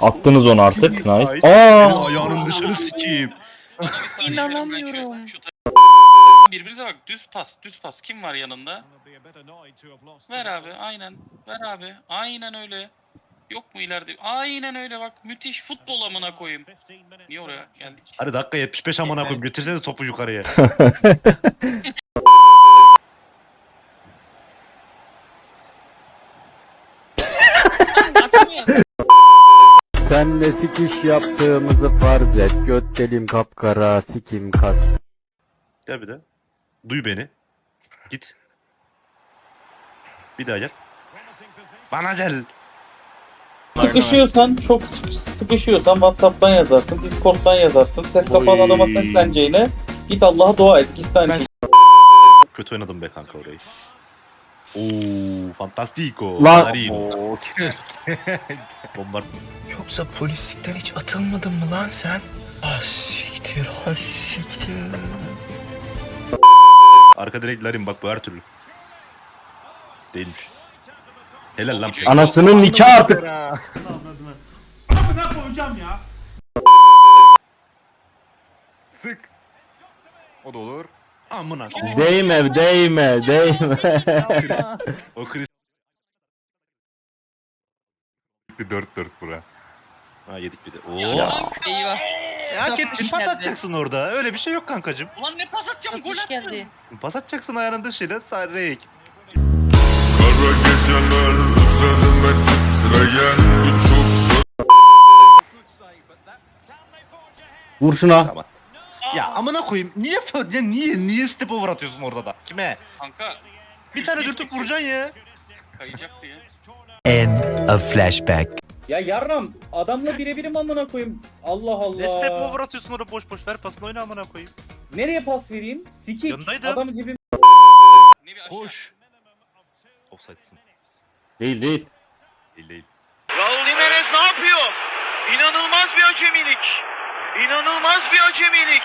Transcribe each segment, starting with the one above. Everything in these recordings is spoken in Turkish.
Attınız onu artık. Nice. Aa! Ayağının dışını sikeyim. İnanamıyorum. Birbirinize bak düz pas düz pas kim var yanında? Ver abi aynen ver abi aynen öyle. Yok mu ileride? Aynen öyle bak müthiş futbol amına koyayım. Niye oraya geldik? Hadi dakika 75 amına koyayım götürsene topu yukarıya. Senle sikiş yaptığımızı farz et. Göt delim kapkara sikim kaç. Gel bir de. Duy beni. Git. Bir daha gel. Bana gel. Sıkışıyorsan, çok sık- sıkışıyorsan Whatsapp'tan yazarsın, Discord'dan yazarsın. Ses kapalı Oy. adama sesleneceğine git Allah'a dua et. De aynı şey. Kötü oynadım be kanka orayı. Oo, fantastico. Lan- Marino. Bombard. Yoksa polislikten hiç atılmadın mı lan sen? Ah siktir, ah siktir. Arka direklerim bak bu her türlü. Değilmiş. Helal lan. Anasının nikahı artık. Amına koyacağım ya. Sık. O da olur. Amına. Değme, değme, değme. O kriz. 4-4 bura. Ha yedik bir de. Oo. Ya. Eyvah. Ya hak ettin. Pas atacaksın orada. Öyle bir şey yok kankacım. Ulan ne pas atacağım gol Kapış attım. geldi. Pas atacaksın ayağının dışıyla sarrek. Kara geceler üzerime titreyen birçok Vur şuna. Ya amına koyayım. Niye ya niye niye step over atıyorsun orada da? Kime? Kanka Bir tane dürtüp vuracaksın ya. kayacak diye. End of flashback. Ya yarram adamla birebirim amına koyayım. Allah Allah. Ne step over atıyorsun orada boş boş ver pasını oyna amına koyayım. Nereye pas vereyim? Sikik. Yanındaydım. Adamı cebim. Ne bir aşağı. Koş. Offside'sın. Değil değil. Değil değil. Raul Jimenez ne yapıyor? İnanılmaz bir acemilik. İnanılmaz bir acemilik.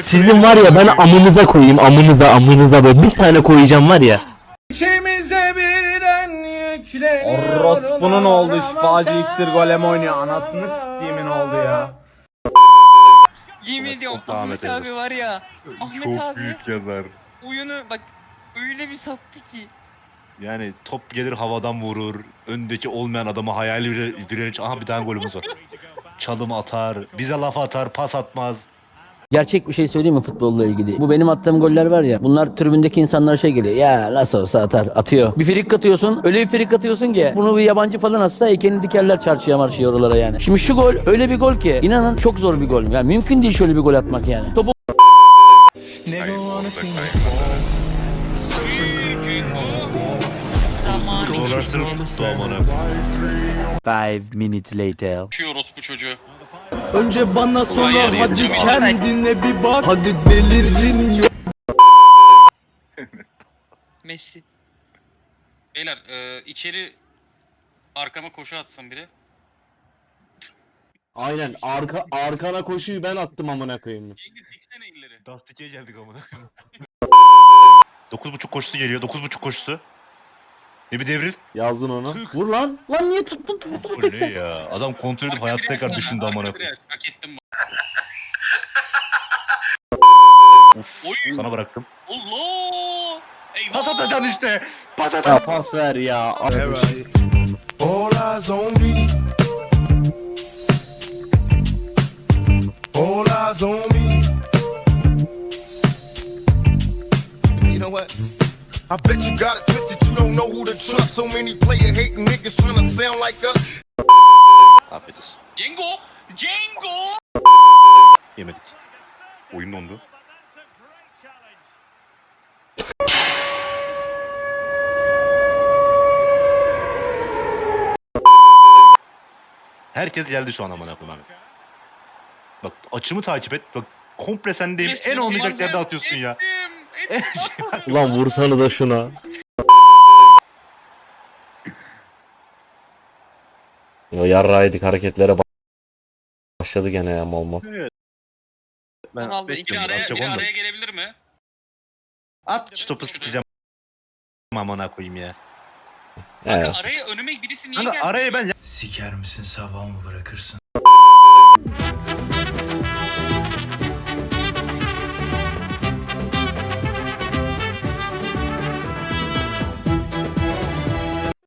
Sizin var ya ben amınıza koyayım amınıza amınıza böyle bir tane koyacağım var ya. İçimize birden yükleniyor. Orospu'nun oldu şifacı iksir golem oynuyor. Anasını siktiğimin oldu ya. Yemin ediyorum Ahmet abi var ya. Ahmet Çok abi büyük yazar. oyunu bak öyle bir sattı ki. Yani top gelir havadan vurur. Öndeki olmayan adama hayali bir direnç. Aha bir tane golümüz var. Çalım atar. Bize laf atar. Pas atmaz. Gerçek bir şey söyleyeyim mi futbolla ilgili? Bu benim attığım goller var ya. Bunlar tribündeki insanlara şey geliyor. Ya nasıl olsa atar. Atıyor. Bir frik atıyorsun. Öyle bir frik atıyorsun ki. Bunu bir yabancı falan atsa heykelini dikerler çarşıya marşıya oralara yani. Şimdi şu gol öyle bir gol ki. inanın çok zor bir gol. Yani mümkün değil şöyle bir gol atmak yani. Topu Nigga Dolaştırıp tuttu amına. Five minutes later. Uçuyoruz bu çocuğu. Önce bana sonra hadi yedim. kendine bir bak. Hadi delirin yok. Messi. Beyler e, içeri arkama koşu atsın biri. Aynen arka arkana koşuyu ben attım amına koyayım. Cengiz diksene illeri. Dastike'ye geldik amına. 9.5 koşusu geliyor. 9.5 koşusu. Ne bir devril? Yazdın onu. Vur lan. Lan niye tuttun? Bu ne ya? Adam kontrol edip hayatta tekrar düşündü amına koyayım. Hak ettim Uf, Oy. sana bıraktım. Allah! Eyvah! Pas atacaksın işte. Pas Ya atacaksın. pas ver ya. All eyes on me. All what? I bet you got it twisted. You don't know who to trust. So many player hating niggas trying to sound like us. Afiyet olsun. Cengo! Cengo! Yemedik. Oyun dondu. Herkes geldi şu an amına koyayım abi. Bak açımı takip et. Bak komple sendeyim. En olmayacak yerde atıyorsun ya. Ulan vursana da şuna. Ya yarraydık hareketlere başladı gene ya mal mal. Ben Ronaldo İki bekliyorum. araya, iki araya gelebilir mi? At şu topu sikeceğim. Amına koyayım ya. Evet. Araya önüme birisi niye Kanka geldi? araya ben Siker misin sabah mı bırakırsın?